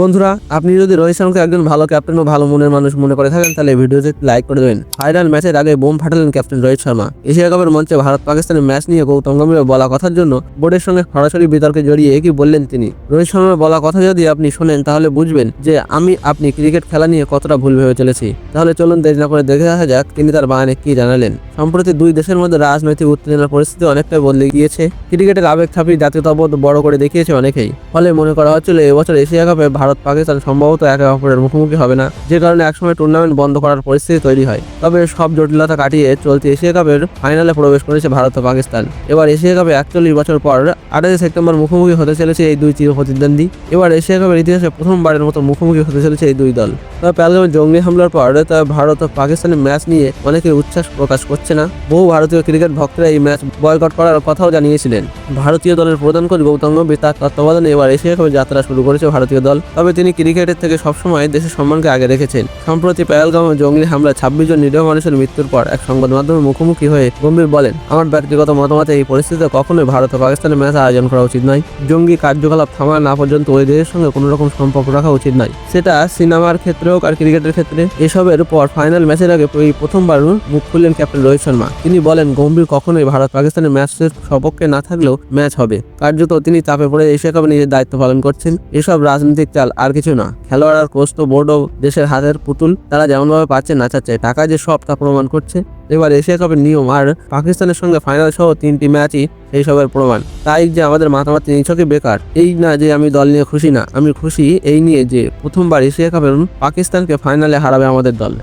বন্ধুরা, আপনি যদি রোহিত শর্মাকে একজন ভালো ক্যাপ্টেন ও ভালো মনের মানুষ মনে করে থাকেন, তাহলে ভিডিওতে লাইক করে দেবেন। ফাইনাল ম্যাচের আগে বোম ফাটালেন ক্যাপ্টেন রোহিত শর্মা। এশিয়া কাপের মঞ্চে ভারত পাকিস্তানের ম্যাচ নিয়ে গৌতম গম্ভীর বলা কথার জন্য বোর্ডের সঙ্গে সরাসরি বিতর্কে জড়িয়ে কি বললেন তিনি। রোহিত শর্মার বলা কথা যদি আপনি শোনেন, তাহলে বুঝবেন যে আমি, আপনি ক্রিকেট খেলা নিয়ে কতটা ভুল ভেবে চলেছি। তাহলে চলুন দেরি না করে দেখে আসা যাক তিনি তার বাগানে কি জানালেন। সম্প্রতি দুই দেশের মধ্যে রাজনৈতিক উত্তেজনার পরিস্থিতি অনেকটাই বদলে গিয়েছে। ক্রিকেটের আবেগ থাপি জাতীয়তাবোধ বড় করে দেখিয়েছে অনেকেই। ফলে মনে করা হচ্ছিল, এবছর এশিয়া কাপে ভারত পাকিস্তান সম্ভবত একে অপরের মুখোমুখি হবে না। যে কারণে একসময় টুর্নামেন্ট বন্ধ করার পরিস্থিতি তৈরি হয়। তবে সব জটিলতা কাটিয়ে চলতি এশিয়া কাপের ফাইনালে প্রবেশ করেছে ভারত ও পাকিস্তান। এবার এশিয়া কাপে একচল্লিশ বছর পর আঠাশে সেপ্টেম্বর মুখোমুখি হতে চলেছে এই দুই চির প্রতিদ্বন্দ্বী। এবার এশিয়া কাপের ইতিহাসে প্রথমবারের মতো মুখোমুখি হতে চলেছে এই দুই দল। তবে পেলগামে জঙ্গি হামলার পর তবে ভারত ও পাকিস্তানের ম্যাচ নিয়ে অনেকে উচ্ছ্বাস প্রকাশ করছে না। বহু ভারতীয় ক্রিকেট ভক্তরা এই ম্যাচ বয়কট করার কথাও জানিয়েছিলেন। ভারতীয় দলের প্রধান কোচ গৌতম গম্ভীর তার তত্ত্বাবধানে এবার এশিয়া কাপে যাত্রা শুরু করেছে ভারতীয় দল। তবে তিনি ক্রিকেটের থেকে সবসময় দেশের সম্মানকে আগে রেখেছেন। সম্প্রতি পেহেলগামে জঙ্গি হামলায় ছাব্বিশ জন নিরীহ মানুষের মৃত্যুর পর এক সংবাদ মাধ্যমের মুখোমুখি হয়ে গম্ভীর বলেন, আমার ব্যক্তিগত মতামতে এই পরিস্থিতিতে কখনোই ভারত ও পাকিস্তানের ম্যাচ আয়োজন করা উচিত নয়। জঙ্গি কার্যকলাপ থামা না পর্যন্ত ওই দেশের সঙ্গে কোনো রকম সম্পর্ক রাখা উচিত নয়। সেটা সিনেমার ক্ষেত্রে হোক আর ক্রিকেটের ক্ষেত্রে, এসবের পর ফাইনাল ম্যাচের আগে এই প্রথমবার মুখ খুললেন ক্যাপ্টেন রোহিত শর্মা। তিনি বলেন, গম্ভীর কখনোই ভারত পাকিস্তানের ম্যাচের সপক্ষে না থাকলেও ম্যাচ হবে। কার্যত তিনি চাপে পড়ে এশিয়া কাপে নিজের দায়িত্ব পালন করছেন। এসব রাজনৈতিক চাল আর কিছু না। খেলোয়াড় আর কোচ তো বোর্ডও দেশের হাতের পুতুল, তারা যেমনভাবে পাচ্ছে না চাচ্ছে টাকা যে সব তা প্রমাণ করছে। এবার এশিয়া কাপের নিয়ম, আর পাকিস্তানের সঙ্গে ফাইনাল সহ তিনটি ম্যাচই সেই সবের প্রমাণ। তাই যে আমাদের মাতামাতি নিছকে বেকার, এই না যে আমি দল নিয়ে খুশি না, আমি খুশি এই নিয়ে যে প্রথমবার এশিয়া কাপের পাকিস্তানকে ফাইনালে হারাবে আমাদের দল।